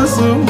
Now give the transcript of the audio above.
kızım.